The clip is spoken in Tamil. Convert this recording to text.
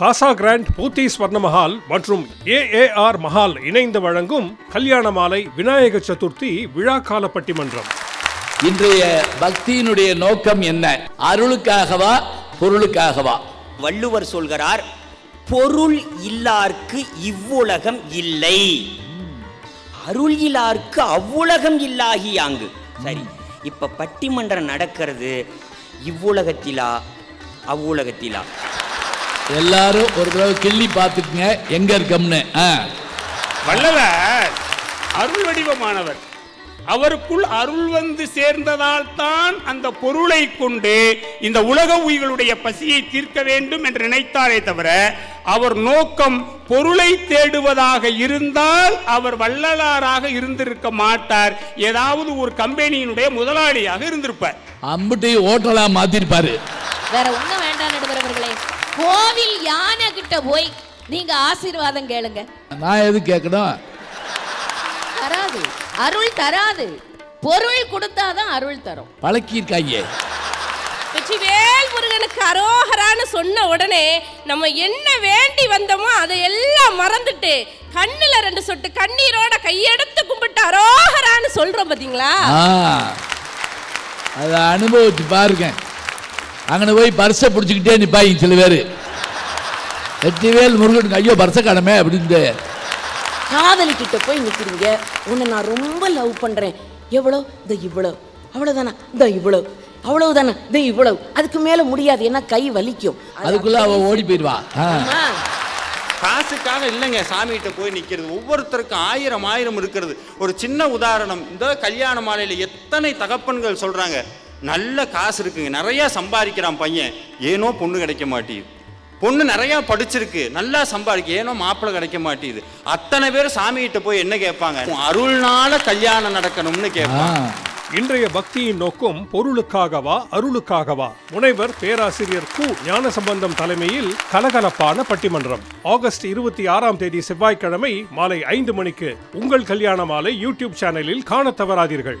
காசா கிராண்ட் பூத்தி ஸ்வர்ணமஹால் மற்றும் ஏஏஆர் மஹால் இணைந்து வழங்கும் கல்யாண மாலை விநாயக சதுர்த்தி விழா கால பட்டிமன்றம் இன்றைய பக்தியினுடைய நோக்கம் என்ன? அருளுக்காகவா பொருளுக்காகவா? வள்ளுவர் சொல்கிறார் பொருள் இல்லார்க்கு இவ்வுலகம் இல்லை. அருள் இல்லார்க்கு அவ்வுலகம் இல்லாகியாங்கு. சரி இப்ப பட்டிமன்றம் நடக்கிறது இவ்வுலகத்திலா அவ்வுலகத்திலா? எல்லாரும் ஒரு தடவை கிள்ளி பார்த்துக்குங்க. எங்க இருக்கோம்னு? ஆ. வள்ளலார் அருள் வடிவமானவர். அவருக்குள் அருள் வந்து சேர்ந்ததால் தான் அந்த பொருளை கொண்டு இந்த உலக உயிர்களுடைய பசியை தீர்க்க வேண்டும் என்று நினைத்தாரே தவிர அவர் நோக்கம் பொருளை தேடுவதாக இருந்தால் அவர் வள்ளலாராக இருந்திருக்க மாட்டார். ஏதாவது ஒரு கம்பெனியினுடைய முதலாளியாக இருந்திருப்பார். அம்புட்டையும் ஓட்டலா மாத்திருப்பாரு. வேற ஒண்ணும் வேண்டாம் நடுவர் அவர்களே. கோவில் யானை கிட்ட போய் நீங்க ஆசீர்வாதம் கேளுங்க. நான் எது கேட்கணும்? தராது. அருள் தராது. பொருள் கொடுத்தாதான் அருள் தரும். பழக்கியிருக்காங்க வெற்றிவேல் முருகனுக்கு அரோகரான்னு சொன்ன உடனே நம்ம என்ன வேண்டி வந்தோமோ அதை எல்லாம் மறந்துட்டு கண்ணுல ரெண்டு சொட்டு கண்ணீரோட கையெடுத்து கும்பிட்டு அரோகரான்னு சொல்றோம் பாத்தீங்களா? அதை அனுபவிச்சு பாருங்க. அங்கன போய் பர்ஸை பிடிச்சிக்கிட்டே நிப்பாங்க சில பேர். வெற்றிவேல் முருகனுக்கு ஐயோ பர்ஸை காணமே அப்படின்னு காதலிக்கிட்ட போய் நிக்கிறீங்க. உன்னை நான் ரொம்ப லவ் பண்றேன். எவ்வளோ? இந்த இவ்வளோ. அவ்வளோதானா இந்த இவ்வளோ. அவ்வளவுதானா? இந்த இவ்வளவு அதுக்கு மேல முடியாது ஏன்னா கை வலிக்கும். அதுக்குள்ள அவ ஓடி போயிடுவா. ஆ. ஆ. காசுக்காக இல்லைங்க சாமிகிட்ட போய் நிற்கிறது ஒவ்வொருத்தருக்கும் ஆயிரம் ஆயிரம் இருக்கிறது. ஒரு சின்ன உதாரணம் இந்த கல்யாண மாலையில் எத்தனை தகப்பன்கள்? சொல்கிறாங்க நல்ல காசு இருக்குங்க. நிறையா சம்பாதிக்கிறான் பையன். ஏனோ பொண்ணு கிடைக்க மாட்டேங்குது. பொண்ணு நிறையா படிச்சிருக்கு. நல்லா சம்பாதிக்க. ஏனோ மாப்பிள்ளை கிடைக்க மாட்டேங்குது. அத்தனை பேர் சாமிகிட்ட போய் என்ன கேட்பாங்க? அருள்னால கல்யாணம் நடக்கணும்னு கேட்பாங்க. இன்றைய பக்தியின் நோக்கம் பொருளுக்காகவா அருளுக்காகவா? முனைவர் பேராசிரியர் கு. ஞானசம்பந்தம் தலைமையில் கலகலப்பான பட்டிமன்றம். ஆகஸ்ட் இருபத்தி ஆறாம் தேதி செவ்வாய்க்கிழமை மாலை ஐந்து மணிக்கு உங்கள் கல்யாண மாலை யூடியூப் சேனலில் காண தவறாதீர்கள்.